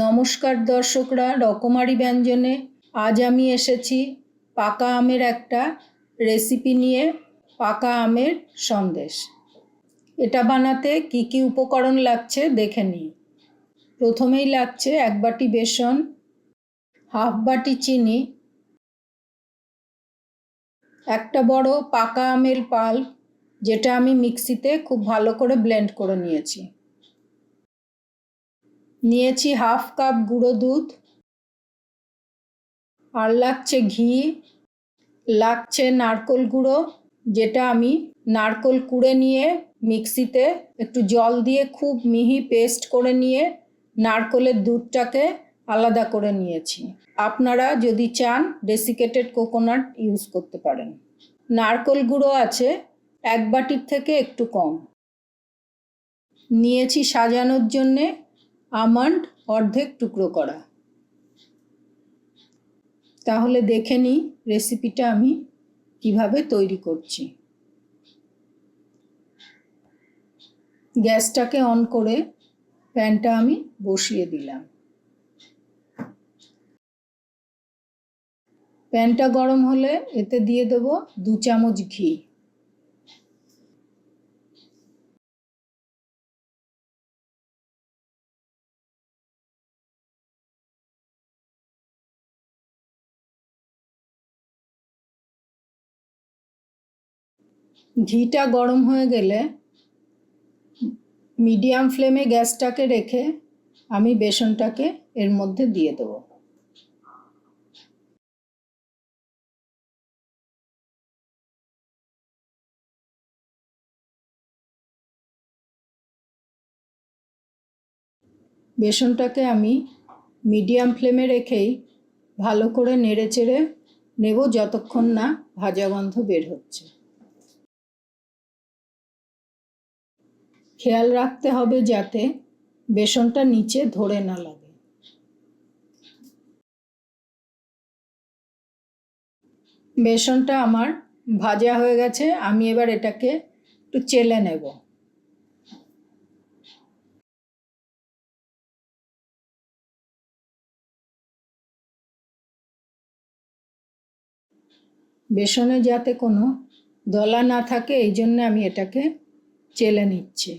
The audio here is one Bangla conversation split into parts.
নমস্কার দর্শকরা, রকমারি ব্যঞ্জনে আজ আমি এসেছি পাকা আমের একটা রেসিপি নিয়ে, পাকা আমের সন্দেশ। এটা বানাতে কি কি উপকরণ লাগছে দেখে নিই। প্রথমেই লাগছে এক বাটি বেসন, হাফ বাটি চিনি, একটা বড় পাকা আমের পাল, যেটা আমি মিক্সিতে খুব ভালো করে ব্লেন্ড করে নিয়েছি। নিয়েছি হাফ কাপ গুঁড়ো দুধ। আর লাগছে ঘি, লাগছে নারকোল গুঁড়ো, যেটা আমি নারকোল কুড়ে নিয়ে মিক্সিতে একটু জল দিয়ে খুব মিহি পেস্ট করে নিয়ে নারকোলের দুধটাকে আলাদা করে নিয়েছি। আপনারা যদি চান ডেসিকেটেড কোকোনাট ইউজ করতে পারেন। নারকোল গুঁড়ো আছে এক বাটির থেকে একটু কম। নিয়েছি সাজানোর জন্যে আমন্ড অর্ধেক টুকরো করা। তাহলে দেখে নিই রেসিপিটা আমি কীভাবে তৈরি করছি। গ্যাসটাকে অন করে প্যানটা আমি বসিয়ে দিলাম। প্যানটা গরম হলে এতে দিয়ে দেব দু চামচ ঘি। ঘিটা গরম হয়ে গেলে মিডিয়াম ফ্লেমে গ্যাসটাকে রেখে আমি বেসনটাকে এর মধ্যে দিয়ে দেবো। বেসনটাকে আমি মিডিয়াম ফ্লেমে রেখেই ভালো করে নেড়ে চেড়ে নেব যতক্ষণ না ভাজা গন্ধ বের হচ্ছে। খেয়াল রাখতে হবে যাতে বেসনটা নিচে ধরে না লাগে। বেসনটা আমার ভাজা হয়ে গেছে, আমি এবার এটাকে একটু চেলে নেব। বেসনে যাতে কোনো দলা না থাকে, এই জন্য আমি এটাকে চেলে নিচ্ছি।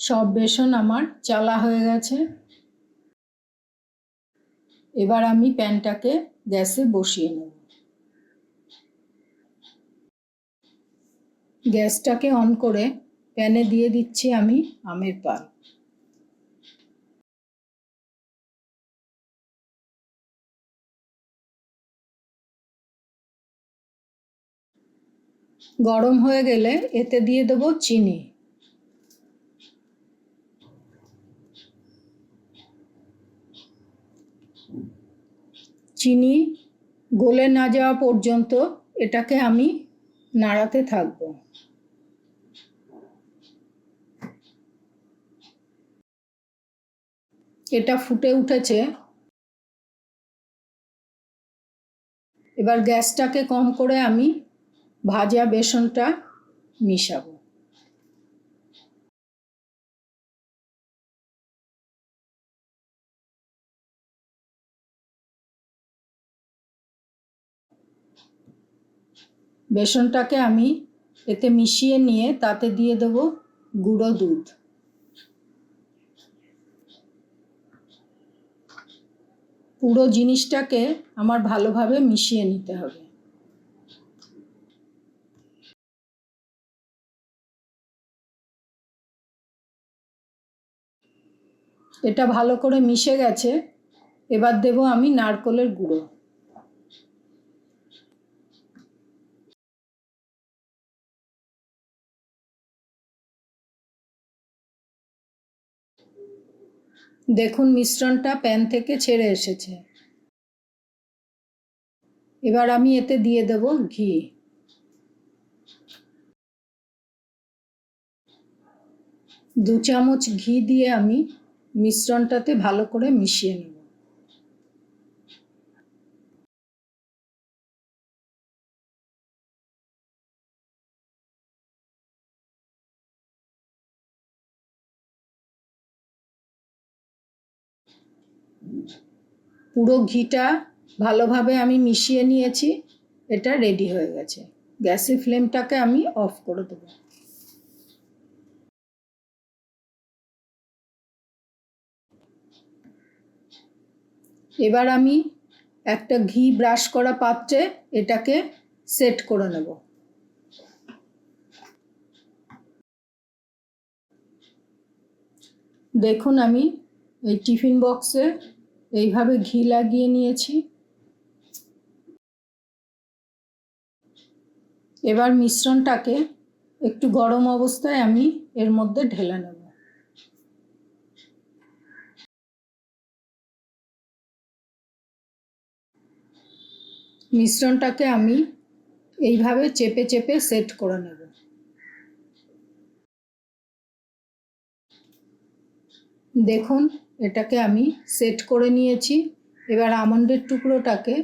সব বেসন আমার চালা হয়ে গেছে। এবার আমি প্যানটাকে গ্যাসে বসিয়ে নেব। গ্যাসটাকে অন করে প্যানে দিয়ে দিচ্ছি আমি আমের পাল। গরম হয়ে গেলে এতে দিয়ে দেবো চিনি। চিনি গলে না যাওয়া পর্যন্ত এটাকে আমি নাড়াতে থাকব। এটা ফুটে উঠেছে। এবার গ্যাসটাকে কম করে আমি ভাজা বেসনটা মিশাবো। বেসনটাকে আমি এতে মিশিয়ে নিয়ে তাতে দিয়ে দেব গুঁড়ো দুধ। পুরো জিনিসটাকে আমার ভালোভাবে মিশিয়ে নিতে হবে। এটা ভালো করে মিশে গেছে, এবার দেব আমি নারকলের গুঁড়ো। দেখুন মিশ্রণটা প্যান থেকে ছেড়ে এসেছে। এবার আমি এতে দিয়ে দেব ঘি। দু চামচ ঘি দিয়ে আমি মিশ্রণটাতে ভালো করে মিশিয়ে নেব। পুরো ঘিটা ভালোভাবে আমি মিশিয়ে নিয়েছি, এটা রেডি হয়ে গেছে। গ্যাসের ফ্লেমটাকে আমি অফ করে দেবো। এবার আমি একটা ঘি ব্রাশ করা পাত্রে এটাকে সেট করে নেব। দেখুন আমি এই টিফিন বক্সে এইভাবে ঘি লাগিয়ে নিয়েছি। এবার মিশ্রণটাকে একটু গরম অবস্থায় আমি এর মধ্যে ঢেলে নেব। মিশ্রণটাকে আমি এইভাবে চেপে চেপে সেট করে নেব। দেখুন এটাকে আমি সেট করে নিয়েছি। এবার আমন্ডের টুকরোটাকে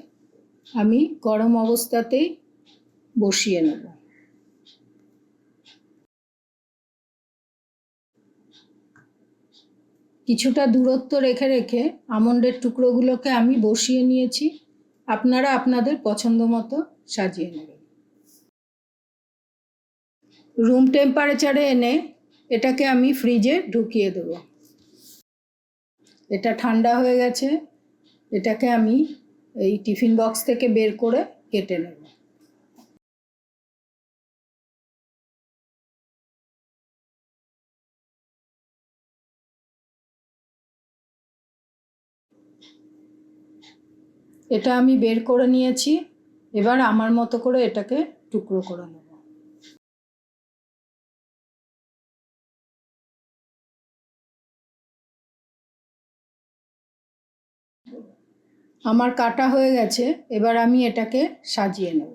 আমি গরম অবস্থাতেই বসিয়ে নেব। কিছুটা দূরত্ব রেখে রেখে আমন্ডের টুকরোগুলোকে আমি বসিয়ে নিয়েছি। আপনারা আপনাদের পছন্দ মতো সাজিয়ে নেবেন। রুম টেম্পারেচারে এনে এটাকে আমি ফ্রিজে ঢুকিয়ে দেব। এটা ঠান্ডা হয়ে গেছে, এটাকে আমি এই টিফিন বক্স থেকে বের করে কেটে নেব। এটা আমি বের করে নিয়েছি, এবার আমার মতো করে এটাকে টুকরো করে নেব। আমার কাটা হয়ে গেছে, এবার আমি এটাকে সাজিয়ে নেব।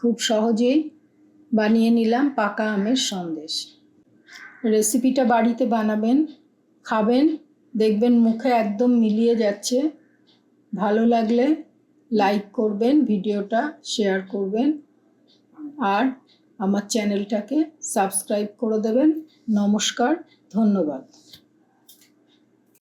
খুব সহজেই বানিয়ে নিলাম পাকা আমের সন্দেশ। রেসিপিটা বাড়িতে বানাবেন, খাবেন দেখবেন মুখে একদম মিলিয়ে যাচ্ছে। ভালো লাগলে লাইক করবেন, ভিডিওটা শেয়ার করবেন। আর আমার চ্যানেলটাকে সাবস্ক্রাইব করে দেবেন। নমস্কার, ধন্যবাদ।